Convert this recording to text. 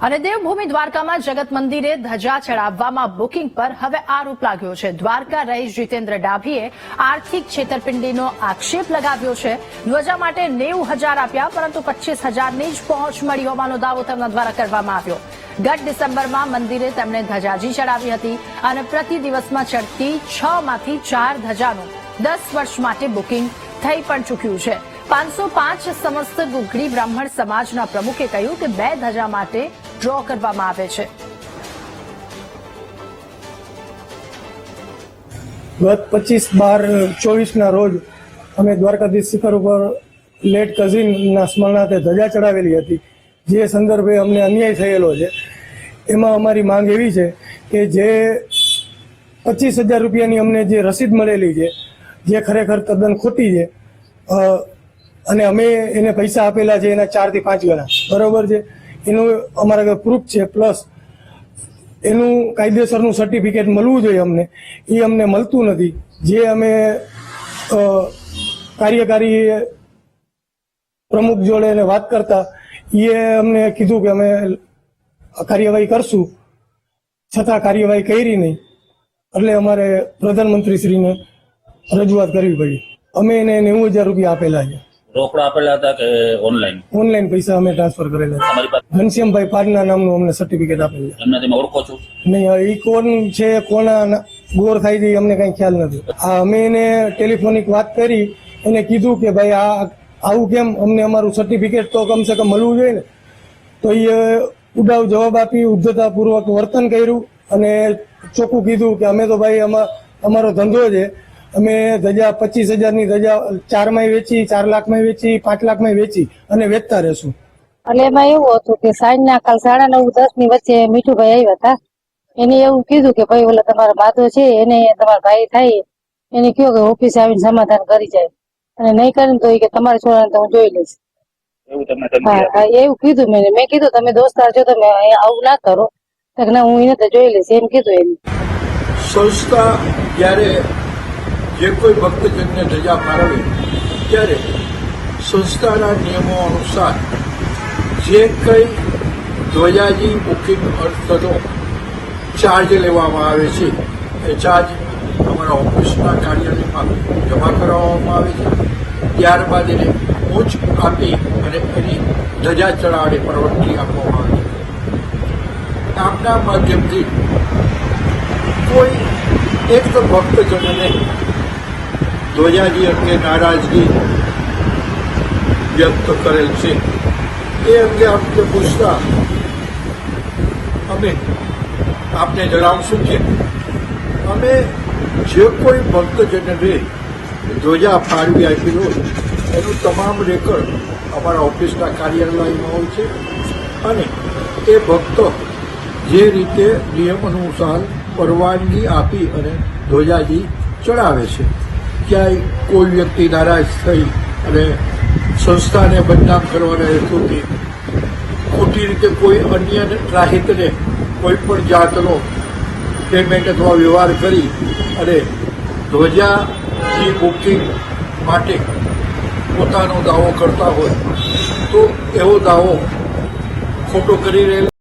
અને દેવભૂમિ દ્વારકામાં જગત મંદિરે ધજા ચડાવવામાં બુકિંગ પર હવે આરોપ લાગ્યો છે. દ્વારકા રહીશ જીતેન્દ્ર ડાભીએ આર્થિક છેતરપિંડીનો આક્ષેપ લગાવ્યો છે. ધ્વજા માટે નેવું હજાર આપ્યા, પરંતુ પચીસ હજારની જ પહોંચ મળી હોવાનો દાવો તેમના દ્વારા કરવામાં આવ્યો. ગત ડિસેમ્બરમાં મંદિરે તેમણે ધજાજી ચડાવી હતી અને પ્રતિ દિવસમાં ચડતી છ માંથી ચાર ધજાનું દસ વર્ષ માટે બુકિંગ થઈ પણ ચૂક્યું છે. પાંચસો પાંચ સમસ્ત ગુગડી બ્રાહ્મણ સમાજના પ્રમુખે કહ્યું કે બે ધજા માટે ડ્રો કરવામાં આવે છે ગત પચીસ, બાર, ચોવીસના રોજ અમે દ્વારકાધીશ શિખર ઉપર લેટ કઝિનના સ્મરણાર્થે ધજા ચડાવેલી હતી. જે સંદર્ભે અમને અન્યાય થયેલો છે. એમાં અમારી માંગ એવી છે કે જે પચીસ હજાર રૂપિયાની અમને જે રસીદ મળેલી છે, જે ખરેખર તદ્દન ખોટી છે અને અમે એને પૈસા આપેલા છે એના ચારથી પાંચ ગણા. બરોબર છે? એનું અમારા પ્રૂફ છે. પ્લસ એનું કાયદેસરનું સર્ટિફિકેટ મળવું જોઈએ અમને. એ અમને મળતું નથી. જે અમે કાર્યકારી પ્રમુખ જોડે વાત કરતા, એ અમને કીધું કે અમે કાર્યવાહી કરશું. છતાં કાર્યવાહી કરી નહીં. એટલે અમારે પ્રધાનમંત્રીશ્રીને રજૂઆત કરવી પડી. અમે એને નેવું હજાર રૂપિયા આપેલા છે. રોકડા આપેલા હતા કે ઓનલાઈન? ઓનલાઈન પૈસા અમે ટ્રાન્સફર કરેલા તમારી પાસે ઘનશ્યામભાઈ પાડના નામનું અમને સર્ટિફિકેટ આપેલું એમને તમે ઓળખો છો? નહીં એ કોણ છે કોના ગોર થાય છે અમને કઈ ખ્યાલ નથી. આ અમે એને ટેલિફોનિક વાત કરી એને કીધું કે ભાઈ આ આવું કેમ? અમને અમારું સર્ટિફિકેટ તો કમસે કમ મળવું જોઈએ ને. તો એ ઉડાવ જવાબ આપી ઉદ્ધતાપૂર્વક વર્તન કર્યું અને ચોખ્ખું કીધું કે અમે તો ભાઈ અમા- અમારો ધંધો છે અમે ધજા પચીસ હજારની ધજા ચારમાંય વેચી ચાર લાખમાં વેચી પાંચ લાખમાં વેચી અને વેચતા રહેશું. એટલે એમાં એવું હતું કે સાંજના કાલ સાડા નવ દસની વચ્ચે મીઠુભાઈ આવ્યા હતા. એને એવું કીધું કે ભાઈ ઓલા તમારા માધો છે એને તમારા ભાઈ થાય એને કયો કે ઓફિસે આવીને સમાધાન કરી જાય. અને નહીં કરીને તો એ કે તમારા છોરાને તો હું જોઈ લઈશ. એવું હા હા, એવું કીધું મેં. મેં કીધું તમે દોસ્તાર છો તમે અહીંયા આવું ના કરો. તો ના હું એને તો જોઈ લઈશ. એમ કીધું એને. સંસ્થા જ્યારે જે કોઈ ભક્તજનને ધજા ફાળવે ત્યારે સંસ્થાના નિયમો અનુસાર જે કંઈ ધ્વજાજી બુકિંગ અર્થનો ચાર્જ લેવામાં આવે છે. એ ચાર્જ અમારા ઓફિસના કાર્યાલયમાં જમા કરાવવામાં આવે છે. ત્યારબાદ એને ઉચ્ચ આપી અને એની ધજા ચડાવવાની પરવાનગી આપવામાં આવે છે. આપના માધ્યમથી કોઈ એક ભક્તજનને ધ્વજાજી અંગે નારાજગી વ્યક્ત કરેલ છે. એ અંગે આપણે પૂછતા અમે આપને જણાવશું કે અમે જે કોઈ ભક્તજનને ધ્વજા ફાળવી આપી હોય, એનું તમામ રેકર્ડ અમારા ઓફિસના કાર્યાલયમાં હોય છે અને એ ભક્તો જે રીતે નિયમ અનુસાર પરવાનગી આપી અને ધ્વજાજી ચડાવે છે. ક્યાંય કોઈ વ્યક્તિ નારાજ થઈ અને સંસ્થાને બદનામ કરવાના હેતુથી ખોટી રીતે કોઈ અન્ય રાહિતને કોઈ પણ જાતનો પેમેન્ટ અથવા વ્યવહાર કરી અને ધ્વજાની બુકિંગ માટે પોતાનો દાવો કરતા હોય તો એવો દાવો ખોટો કરી રહેલ